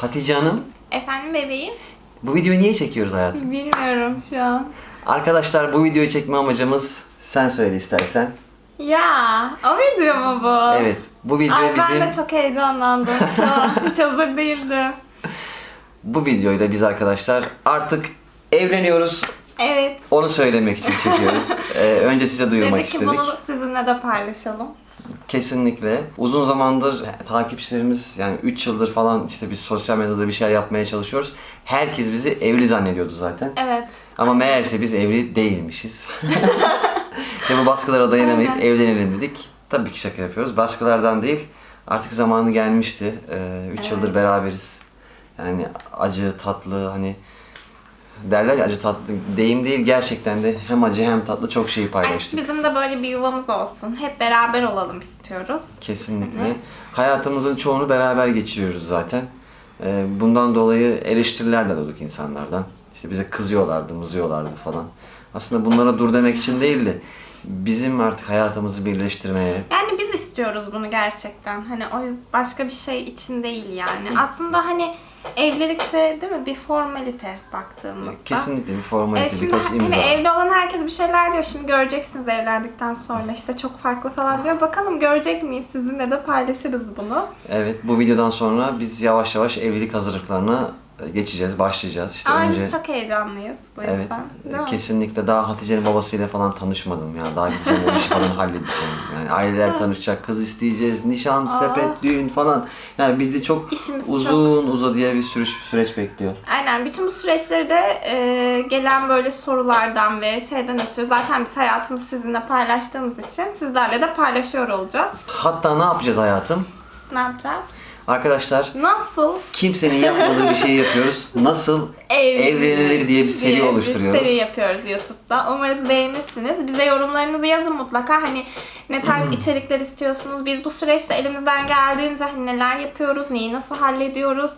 Hatice Hanım, Efendim bebeğim? bu videoyu niye çekiyoruz hayatım? Bilmiyorum şu an. Arkadaşlar bu videoyu çekme amacımız sen söyle istersen. Ya o video mu bu? Evet, bu video Ay bizim ben de çok heyecanlandım şu an. Hiç hazır değildim. bu videoyla biz arkadaşlar artık evleniyoruz. Evet. Onu söylemek için çekiyoruz. Ee, önce size duyurmak Dedik ki istedik. bunu sizinle de paylaşalım. Kesinlikle. Uzun zamandır takipçilerimiz yani 3 yıldır falan işte biz sosyal medyada bir şeyler yapmaya çalışıyoruz. Herkes bizi evli zannediyordu zaten. Evet. Ama meğerse biz evli değilmişiz. Ve bu baskılara dayanamayıp Aynen. evlenelim dedik. Tabii ki şaka yapıyoruz. Baskılardan değil. Artık zamanı gelmişti. 3 Evet. yıldır beraberiz. Yani acı, tatlı hani derler ya acı tatlı deyim değil gerçekten de hem acı hem tatlı çok şeyi Ay, paylaştık. bizim de böyle bir yuvamız olsun. Hep beraber olalım istiyoruz. Kesinlikle. Hı hı. Hayatımızın çoğunu beraber geçiriyoruz zaten. Ee, Bundan dolayı eleştiriler de alıyorduk insanlardan. İşte bize kızıyorlardı, mızıyorlardı falan. Aslında bunlara dur demek için değil de bizim artık hayatımızı birleştirmeye, Yani biz istiyoruz bunu gerçekten. Hani o yüzden başka bir şey için değil yani. Aslında hani evlilikte değil mi bir formalite baktığımızda. kesinlikle bir E formalite, şimdi birkaç hani imza. evli olan herkes bir şeyler diyor. Şimdi göreceksiniz evlendikten sonra işte çok farklı falan diyor. Bakalım görecek miyiz? Sizinle de paylaşırız bunu. Evet, bu videodan sonra biz yavaş yavaş evlilik hazırlıklarına e, geçeceğiz, başlayacağız. İşte Ama önce biz çok heyecanlıyız bu yüzden. Evet, Değil e, mi? kesinlikle daha Hatice'nin babasıyla falan tanışmadım ya. Daha gideceğim o işi falan halledeceğim. Yani aileler tanışacak, kız isteyeceğiz, nişan, Aa. sepet, düğün falan. Yani bizi çok İşimiz uzun uzadıya bir süreç, süreç bekliyor. Aynen. Bütün bu süreçleri de e, gelen böyle sorulardan ve şeyden ötürü zaten biz hayatımızı sizinle paylaştığımız için sizlerle de paylaşıyor olacağız. Hatta ne yapacağız hayatım? Ne yapacağız? Arkadaşlar Nasıl kimsenin yapmadığı bir şey yapıyoruz. Nasıl evlenilir diye bir seri diye oluşturuyoruz. Bir seri yapıyoruz YouTube'da. Umarız beğenirsiniz. Bize yorumlarınızı yazın mutlaka. Hani ne tarz içerikler istiyorsunuz? Biz bu süreçte elimizden geldiğince hani neler yapıyoruz, neyi nasıl hallediyoruz?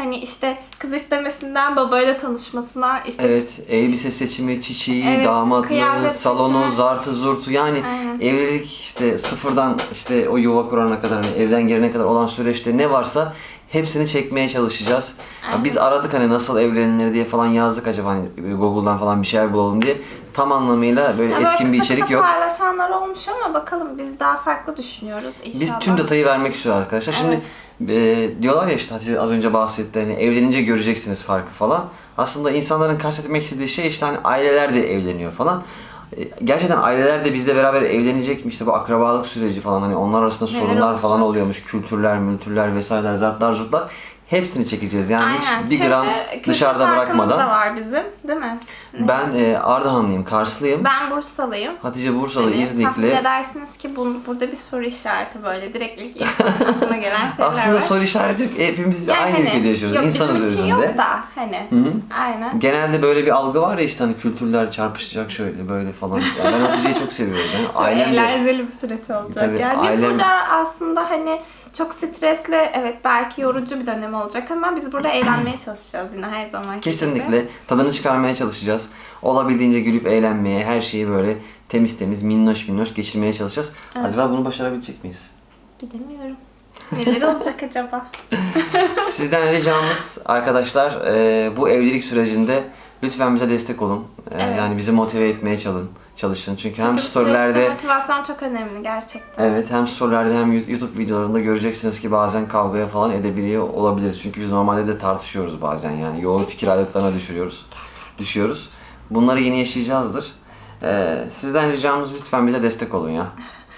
Hani işte kız istemesinden babayla tanışmasına işte Evet, elbise seçimi, çiçeği, Evet, damatlığı, kıyafet salonu, seçimi. zartı, zurtu yani Aynen. evlilik işte sıfırdan işte o yuva kurana kadar hani evden gelene kadar olan süreçte ne varsa hepsini çekmeye çalışacağız. Ya Aynen. Biz aradık hani nasıl evlenilir diye falan yazdık acaba hani Google'dan falan bir şeyler bulalım diye. Tam anlamıyla böyle Ya böyle etkin bir kısa içerik kısa yok. paylaşanlar olmuş ama bakalım biz daha farklı düşünüyoruz inşallah. Biz tüm detayı vermek istiyoruz arkadaşlar. Şimdi e, diyorlar ya işte Hatice az önce bahsetti hani evlenince göreceksiniz farkı falan. Aslında insanların kastetmek istediği şey işte hani aileler de evleniyor falan. E, Gerçekten aileler de bizle beraber evlenecek mi işte bu akrabalık süreci falan hani onlar arasında Neler sorunlar olacak? falan oluyormuş. Kültürler, mültürler vesaireler, zartlar, zurtlar. Hepsini çekeceğiz yani Aynen. hiç bir gram kültür dışarıda farkımız bırakmadan. da var bizim değil mi? Ben e, Ardahanlıyım, Karslıyım. Ben Bursalıyım. Hatice Bursalı, Hani tahmin İznikli. edersiniz ki bu, burada bir soru işareti böyle direkt ilk aklıma gelen şeyler Aslında var. soru işareti yok. Hepimiz Yani aynı hani, ülkede yaşıyoruz. Yok İnsanız bizim için özünde. yok da hani. Hı hı. Aynen. Genelde böyle bir algı var ya işte hani kültürler çarpışacak şöyle böyle falan. Yani ben Hatice'yi çok seviyorum. Yani Çok ailem de eğlenceli bir süreç olacak. Tabii, yani biz ailem- burada aslında hani çok stresli, evet belki yorucu bir dönem olacak ama biz burada eğlenmeye çalışacağız yine her zaman gibi. kesinlikle tadını çıkarmaya çalışacağız. Olabildiğince gülüp eğlenmeye, her şeyi böyle temiz temiz, minnoş minnoş geçirmeye çalışacağız. Evet. Acaba bunu başarabilecek miyiz? Bilemiyorum. Neler olacak acaba? Sizden ricamız arkadaşlar e, bu evlilik sürecinde lütfen bize destek olun. E, Evet. Yani bizi motive etmeye çalışın. Çalışın. Çünkü, hem Çünkü süreçte storylerde motivasyon çok önemli gerçekten. Evet hem storylerde hem YouTube videolarında göreceksiniz ki bazen kavgaya falan edebiliyor olabiliriz. Çünkü biz normalde de tartışıyoruz bazen yani yoğun fikir ayrılıklarına düşürüyoruz. Düşüyoruz. Bunları yeni yaşayacağızdır. Ee, sizden ricamız lütfen bize destek olun ya.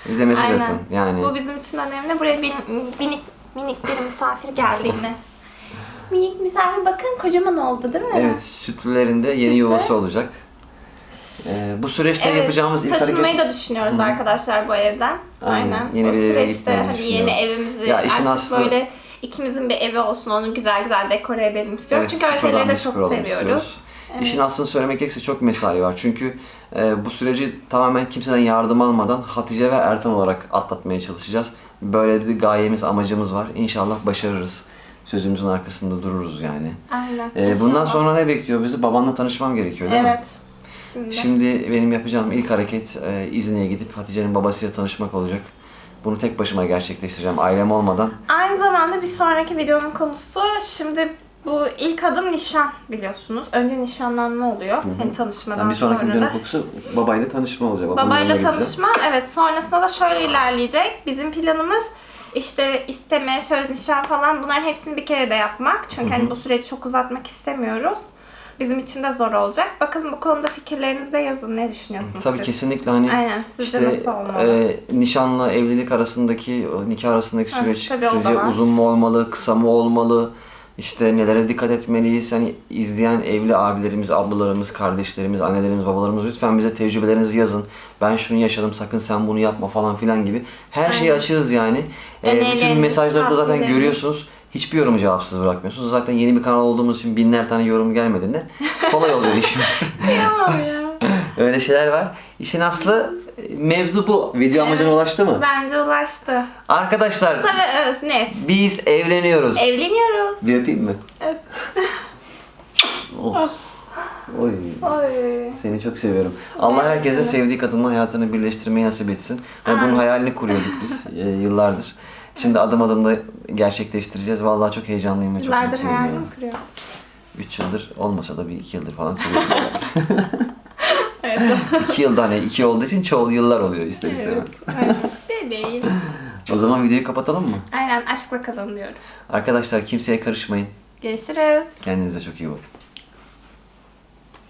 Bize mesaj Aynen. atın. Yani Bu bizim için önemli. Buraya bin, minik, minik bir misafir geldi yine. Minik misafir bakın kocaman oldu değil mi? evet sütlülerinde yeni Sütlü. yuvası olacak. Ee, bu süreçte Evet, yapacağımız ilk taşınmayı hareket... da düşünüyoruz Hı. arkadaşlar bu evden. Aynen, Aynen. yeni o süreçte hani yeni evimizi Ya işin artık aslı- böyle ikimizin bir evi olsun onu güzel güzel dekore edelim istiyoruz. Evet, Çünkü öyle şeyleri de çok seviyoruz. istiyoruz. Evet. İşin aslını söylemek gerekirse çok mesai var. Çünkü e, bu süreci tamamen kimseden yardım almadan Hatice ve Ertan olarak atlatmaya çalışacağız. Böyle bir gayemiz, amacımız var. İnşallah başarırız. Sözümüzün arkasında dururuz yani. Aynen. E, bundan sonra ne bekliyor bizi? Babanla tanışmam gerekiyor değil mi? Evet. Şimdi. Şimdi benim yapacağım ilk hareket e, İzni'ye gidip Hatice'nin babasıyla tanışmak olacak. bunu tek başıma gerçekleştireceğim ailem olmadan. Aynı zamanda bir sonraki videonun konusu şimdi bu ilk adım nişan biliyorsunuz. Önce nişanlanma oluyor. Hani tanışmadan Yani bir sonraki sonra videonun da. konusu babayla tanışma olacak. Babayla tanışma evet sonrasında da şöyle ilerleyecek. Bizim planımız işte isteme, söz nişan falan bunların hepsini bir kere de yapmak. Çünkü hani bu süreci çok uzatmak istemiyoruz. Bizim için de zor olacak. Bakın bu konuda fikirlerinizi de yazın. Ne düşünüyorsunuz Tabii siz? kesinlikle hani Aynen. Sizce işte nasıl olmalı? e, nişanla evlilik arasındaki nikah arasındaki süreç tabii o da sizce var. uzun mu olmalı, kısa mı olmalı? İşte nelere dikkat etmeliyiz? Hani izleyen evli abilerimiz, ablalarımız, kardeşlerimiz, annelerimiz, babalarımız lütfen bize tecrübelerinizi yazın. Ben şunu yaşadım sakın sen bunu yapma falan filan gibi. Her şeyi Aynen. açığız yani. E, bütün Önerileriniz, mesajları da zaten görüyorsunuz. Hiçbir yorumu cevapsız bırakmıyorsunuz. Zaten yeni bir kanal olduğumuz için binler tane yorum gelmediğinde kolay oluyor işimiz. Kıyamam ya. Öyle şeyler var. İşin aslı mevzu bu. Video amacına ulaştı mı? Bence ulaştı. Arkadaşlar Kısa ve öz, net. biz evleniyoruz. Evleniyoruz. Bir öpeyim mi? Öp. Oh. Oy. Oy. Seni çok seviyorum. Allah herkese sevdiği kadınla hayatını birleştirmeyi nasip etsin. Yani bunun hayalini kuruyorduk biz e, yıllardır. Şimdi adım adım da gerçekleştireceğiz. Vallahi çok heyecanlıyım ve çok Yıllardır mutluyum. hayalini mi kuruyor? Üç yıldır olmasa da bir iki yıldır falan kuruyorum. Evet. iki yılda hani iki olduğu için çoğul yıllar oluyor ister istemez. evet. Bebeğim. O zaman videoyu kapatalım mı? Aynen aşkla kalın diyorum. Arkadaşlar kimseye karışmayın. Görüşürüz. Kendinize çok iyi bakın.